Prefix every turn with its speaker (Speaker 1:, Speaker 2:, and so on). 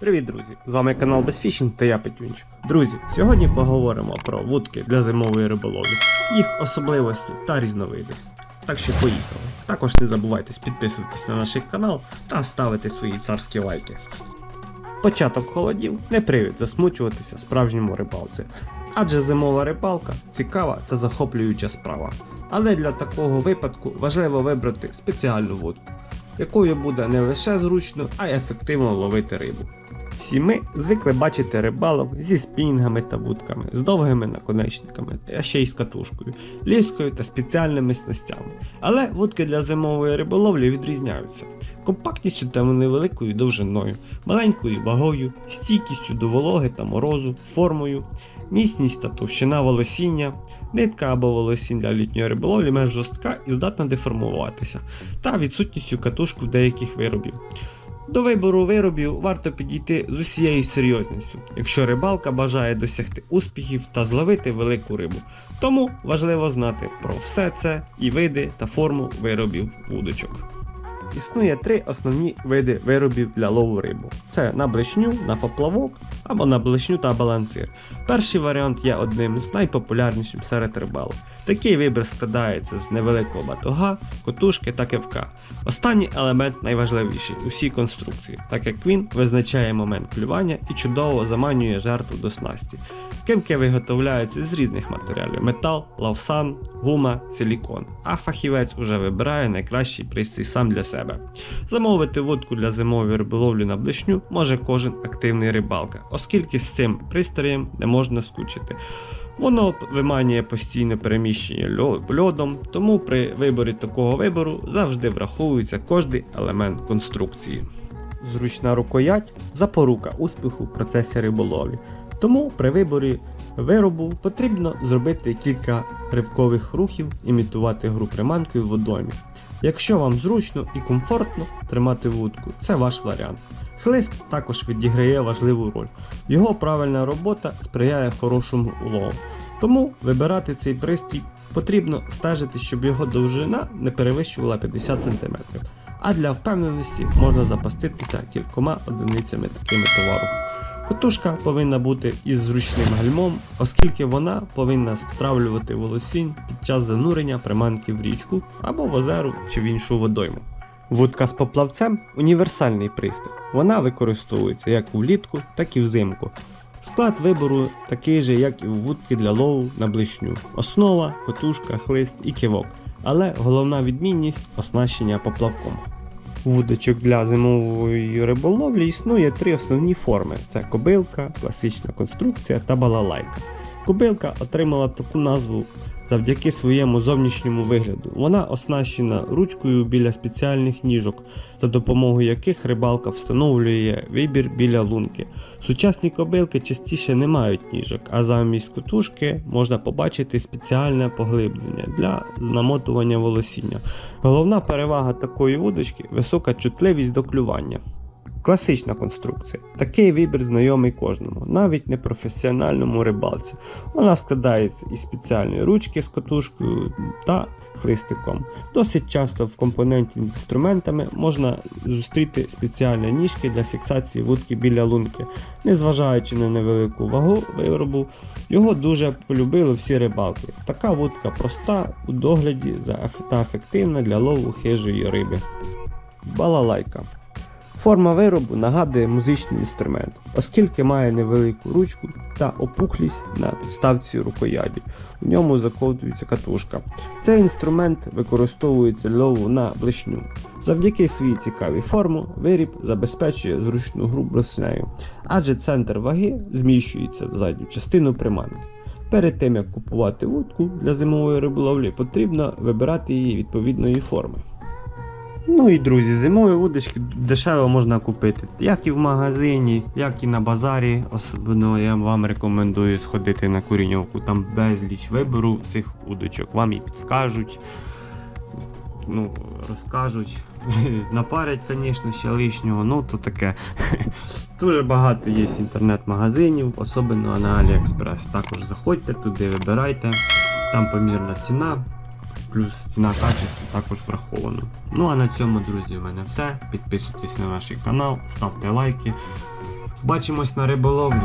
Speaker 1: Привіт, друзі! З вами канал Безфішінг та я Петюнчик. Друзі, сьогодні поговоримо про вудки для зимової риболовлі, їх особливості та різновиди. Так що поїхали. Також не забувайте підписуватись на наш канал та ставити свої царські лайки. Початок холодів не привід засмучуватися справжньому рибалці. Адже зимова рибалка цікава та захоплююча справа. Але для такого випадку важливо вибрати спеціальну вудку, якою буде не лише зручно, а й ефективно ловити рибу. Всі ми звикли бачити рибалок зі спінгами та вудками, з довгими наконечниками, а ще й з катушкою, ліскою та спеціальними снастями. Але вудки для зимової риболовлі відрізняються компактністю та невеликою довжиною, маленькою вагою, стійкістю до вологи та морозу, формою, міцність та товщина волосіння, нитка або волосінь для літньої риболовлі менш жорстка і здатна деформуватися, та відсутністю катушку деяких виробів. До вибору виробів варто підійти з усією серйозністю, якщо рибалка бажає досягти успіхів та зловити велику рибу. Тому важливо знати про все це і види та форму виробів вудочок. Існує три основні види виробів для лову рибу: це на блешню, на поплавок або на блешню та балансир. Перший варіант є одним з найпопулярніших серед рибалок. Такий вибір складається з невеликого батога, котушки та кивка. Останній елемент найважливіший у всій конструкції, так як він визначає момент клювання і чудово заманює жертву до снасті. Кивки виготовляються з різних матеріалів: метал, лавсан, гума, силікон. А фахівець уже вибирає найкращий пристрій сам для себе. Замовити вудку для зимової риболовлі на блешню може кожен активний рибалка, оскільки з цим пристроєм не можна скучити. Воно виманює постійне переміщення льодом, тому при виборі такого вибору завжди враховується кожний елемент конструкції. Зручна рукоять запорука успіху в процесі риболові. Тому при виборі виробу потрібно зробити кілька ривкових рухів, імітувати гру приманкою в водоймі. Якщо вам зручно і комфортно тримати вудку, це ваш варіант. Хлист також відіграє важливу роль. Його правильна робота сприяє хорошому улову. Тому вибирати цей пристрій потрібно стежити, щоб його довжина не перевищувала 50 см. А для впевненості можна запаститися кількома одиницями такими товару. Котушка повинна бути із зручним гальмом, оскільки вона повинна стравлювати волосінь під час занурення приманки в річку або в озеру чи в іншу водойму. Вудка з поплавцем універсальний пристрій. Вона використовується як влітку, так і взимку. Склад вибору такий же, як і у вудки для лову на блишню. Основа, котушка, хлист і кивок. Але головна відмінність оснащення поплавком. Вудочок для зимової риболовлі існує три основні форми: це кобилка, класична конструкція та балалайка. Кобилка отримала таку назву завдяки своєму зовнішньому вигляду. Вона оснащена ручкою біля спеціальних ніжок, за допомогою яких рибалка встановлює вибір біля лунки. Сучасні кобилки частіше не мають ніжок, а замість котушки можна побачити спеціальне поглиблення для намотування волосіння. Головна перевага такої вудочки висока чутливість до клювання. Класична конструкція. Такий вибір знайомий кожному, навіть непрофесіональному рибалці. Вона складається із спеціальної ручки з катушкою та хлистиком. Досить часто в компоненті з інструментами можна зустріти спеціальні ніжки для фіксації вудки біля лунки. Незважаючи на невелику вагу виробу, його дуже полюбили всі рибалки. Така вудка проста у догляді та ефективна для лову хижої риби. Балалайка. Форма виробу нагадує музичний інструмент, оскільки має невелику ручку та опухлість на підставці рукояді. У ньому закодується катушка. Цей інструмент використовується для лову на блишню. Завдяки своїй цікавій формі виріб забезпечує зручну гру броснею, адже центр ваги зміщується в задню частину приманки. Перед тим як купувати вудку для зимової риболовлі, потрібно вибирати її відповідної форми. Ну і друзі, зимові вудочки дешево можна купити. Як і в магазині, як і на базарі. Особливо я вам рекомендую сходити на куріньовку. Там безліч вибору цих вудочок. Вам і підскажуть, ну, розкажуть. Напарять, звісно, ще лишнього, ну то таке. Дуже багато є інтернет-магазинів, особливо на AliExpress. Також заходьте туди, вибирайте, там помірна ціна. Плюс ціна качество також враховано. Ну а на цьому, друзі, в мене все. Підписуйтесь на наш канал, ставте лайки. Бачимось на риболовлі.